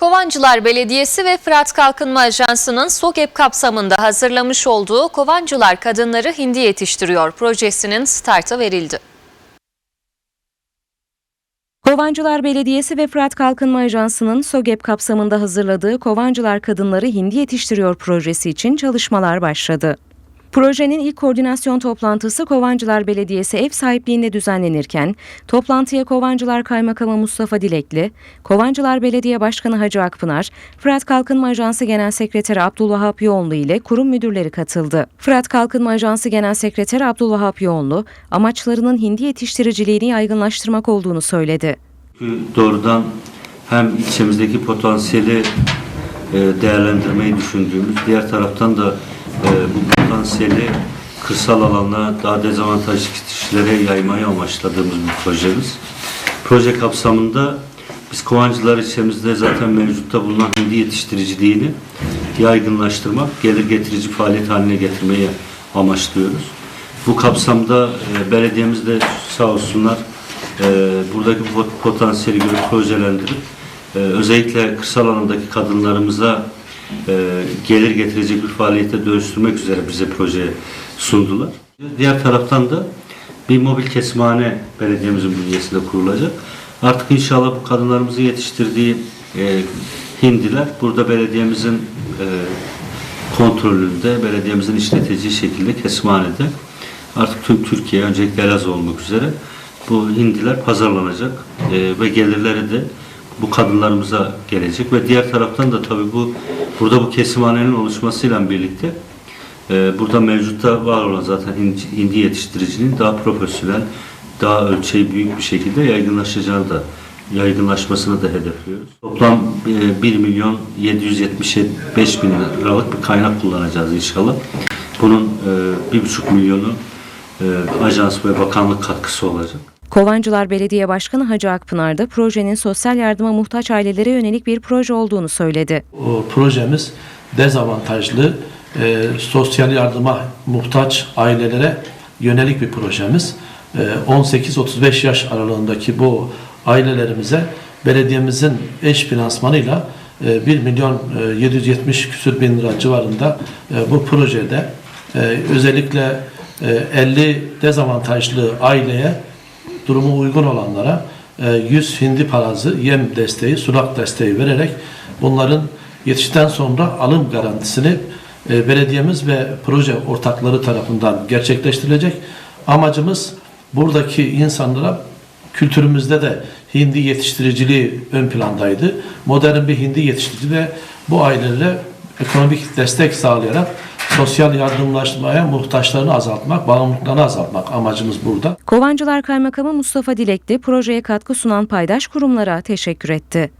Kovancılar Belediyesi ve Fırat Kalkınma Ajansı'nın SOGEP kapsamında hazırlamış olduğu Kovancılar Kadınları Hindi Yetiştiriyor projesinin startı verildi. Kovancılar Belediyesi ve Fırat Kalkınma Ajansı'nın SOGEP kapsamında hazırladığı Kovancılar Kadınları Hindi Yetiştiriyor projesi için çalışmalar başladı. Projenin ilk koordinasyon toplantısı Kovancılar Belediyesi ev sahipliğinde düzenlenirken, toplantıya Kovancılar Kaymakamı Mustafa Dilekli, Kovancılar Belediye Başkanı Hacı Akpınar, Fırat Kalkınma Ajansı Genel Sekreteri Abdülvahap Yoğunlu ile kurum müdürleri katıldı. Fırat Kalkınma Ajansı Genel Sekreteri Abdülvahap Yoğunlu, amaçlarının hindi yetiştiriciliğini yaygınlaştırmak olduğunu söyledi. Doğrudan hem ilçemizdeki potansiyeli e, değerlendirmeyi düşündüğümüz, diğer taraftan da e, bu potansiyeli kırsal alana daha dezavantajlı kişilere yaymayı amaçladığımız bir projemiz. Proje kapsamında biz Kovancılar ilçemizde zaten mevcutta bulunan hindi yetiştiriciliğini yaygınlaştırmak, gelir getirici faaliyet haline getirmeyi amaçlıyoruz. Bu kapsamda e, belediyemiz de sağ olsunlar e, buradaki pot- potansiyeli görüp projelendirip e, özellikle kırsal alandaki kadınlarımıza gelir getirecek bir faaliyete dönüştürmek üzere bize proje sundular. Diğer taraftan da bir mobil kesimhane belediyemizin bünyesinde kurulacak. Artık inşallah bu kadınlarımızın yetiştirdiği e, hindiler burada belediyemizin e, kontrolünde, belediyemizin işleteceği şekilde kesimhanede artık tüm Türkiye, öncelikle Elazığ olmak üzere bu hindiler pazarlanacak e, ve gelirleri de bu kadınlarımıza gelecek ve diğer taraftan da tabii bu burada bu kesimhanenin oluşmasıyla birlikte e, burada mevcutta var olan zaten hindi, yetiştiricinin daha profesyonel, daha ölçeği büyük bir şekilde yaygınlaşacağını da yaygınlaşmasını da hedefliyoruz. Toplam e, 1 milyon 775 bin liralık bir kaynak kullanacağız inşallah. Bunun e, 1,5 milyonu e, ajans ve bakanlık katkısı olacak. Kovancılar Belediye Başkanı Hacı Akpınar da projenin sosyal yardıma muhtaç ailelere yönelik bir proje olduğunu söyledi. O projemiz dezavantajlı, e, sosyal yardıma muhtaç ailelere yönelik bir projemiz. E, 18-35 yaş aralığındaki bu ailelerimize belediyemizin eş finansmanıyla e, 1 milyon e, 770 küsür bin lira civarında e, bu projede e, özellikle e, 50 dezavantajlı aileye durumu uygun olanlara e, 100 hindi parazı yem desteği, sulak desteği vererek bunların yetişten sonra alım garantisini e, belediyemiz ve proje ortakları tarafından gerçekleştirilecek. Amacımız buradaki insanlara kültürümüzde de hindi yetiştiriciliği ön plandaydı. Modern bir hindi yetiştirici ve bu ailelere ekonomik destek sağlayarak sosyal yardımlaşmaya muhtaçlarını azaltmak, bağımlılıklarını azaltmak amacımız burada. Kovancılar Kaymakamı Mustafa Dilekli projeye katkı sunan paydaş kurumlara teşekkür etti.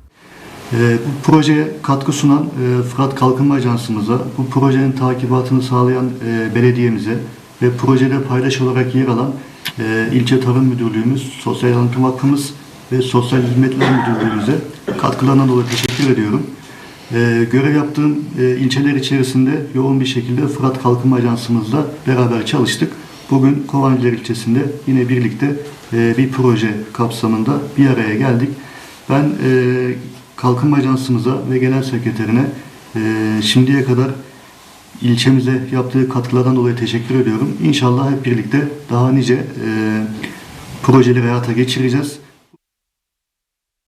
Ee, Bu projeye katkı sunan e, Fırat Kalkınma Ajansımıza, bu projenin takibatını sağlayan e, belediyemize ve projede paydaş olarak yer alan e, ilçe tarım müdürlüğümüz, sosyal yardım hakkımız ve sosyal hizmetler müdürlüğümüze katkılarından dolayı teşekkür ediyorum. E, Görev yaptığım e, ilçeler içerisinde yoğun bir şekilde Fırat Kalkınma Ajansımızla beraber çalıştık. Bugün Kovancılar ilçesinde yine birlikte e, bir proje kapsamında bir araya geldik. Ben e, Kalkınma Ajansımıza ve Genel Sekreterine şimdiye kadar ilçemize yaptığı katkılardan dolayı teşekkür ediyorum. İnşallah hep birlikte daha nice projeleri hayata geçireceğiz.